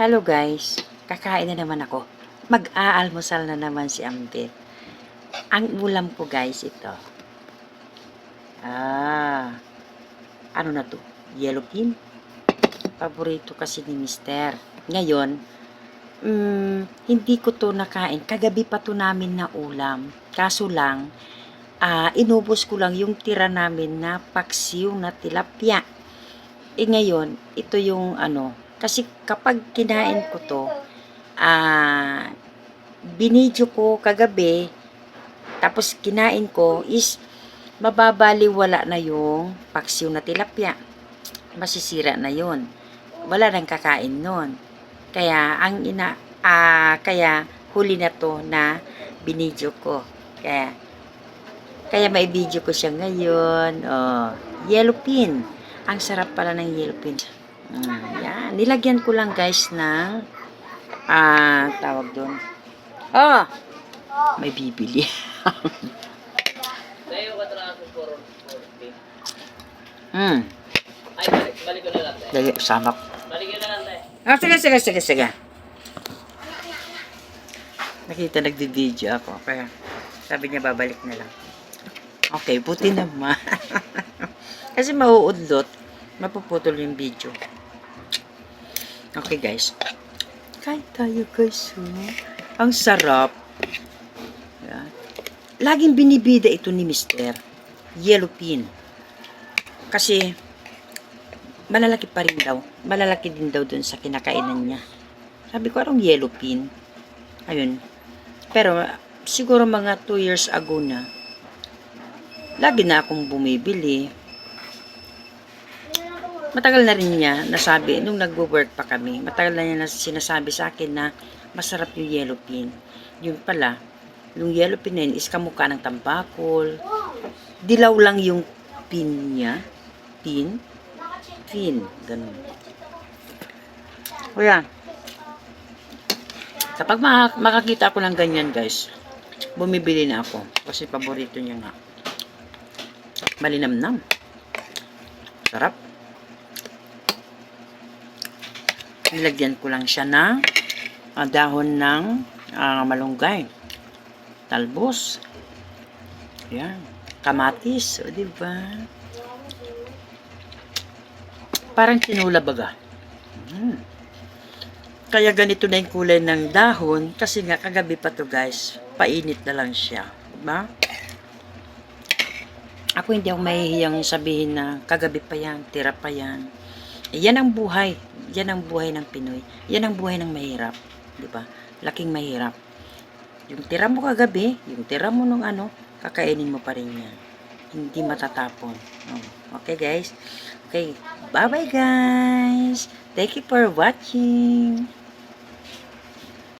Hello guys, kakain na naman ako. Mag-aalmusal na naman si Ambit. Ang ulam ko guys ito. Ah, ano na to? Yellow bean? Paborito kasi ni Mister. Ngayon, mm, hindi ko to nakain. Kagabi pa to namin na ulam. Kaso lang, ah, inubos ko lang yung tira namin na paksiw na tilapia. Eh ngayon, ito yung ano, kasi kapag kinain ko to, ah, binidyo ko kagabi, tapos kinain ko is mababaliwala na yung paksiw na tilapia. Masisira na yon. Wala nang kakain nun. Kaya ang ina ah, kaya huli na to na binidyo ko. Kaya kaya may video ko siya ngayon. Oh, yellow pin. Ang sarap pala ng yellow pin. Mm, yan. Nilagyan ko lang guys ng ah, tawag doon. Oh! May bibili. Tayo ka traso for 40. hmm. Ay, balik, balik na lang. Dali. Balik ko na lang. Ah, sige, sige, sige, sige. Nakita nagdi-video ako. Kaya sabi niya babalik na lang. Okay, buti naman. Kasi mauudlot. Mapuputol yung video. Okay, guys. Kain tayo, guys. oh. Ang sarap. Yan. Laging binibida ito ni Mister. Yellow pin. Kasi, malalaki pa rin daw. Malalaki din daw dun sa kinakainan niya. Sabi ko, anong yellow pin? Ayun. Pero, siguro mga 2 years ago na, lagi na akong bumibili. Matagal na rin niya nasabi, nung nagwo-work pa kami, matagal na niya na sinasabi sa akin na masarap yung yellow pin. Yung pala, yung yellow pin na yun is kamukha ng tambakol. Dilaw lang yung pin niya. Pin? Pin. Ganun. Yan. Kapag ma- makakita ako ng ganyan guys, bumibili na ako. Kasi paborito niya nga. Malinamnam. Sarap. Nilagyan ko lang siya ng ah, dahon ng ah, malunggay. Talbos. Yan. Kamatis. O, diba? Parang tinula baga. Mm. Kaya ganito na yung kulay ng dahon kasi nga kagabi pa to guys. Painit na lang siya. Diba? Ako hindi ako mahihiyang sabihin na kagabi pa yan, tira pa yan. Eh, yan ang buhay. Yan ang buhay ng Pinoy. Yan ang buhay ng mahirap. Di ba? Laking mahirap. Yung tira mo kagabi, yung tira mo nung ano, kakainin mo pa rin yan. Hindi matatapon. Oh, Okay guys? Okay. Bye-bye guys. Thank you for watching.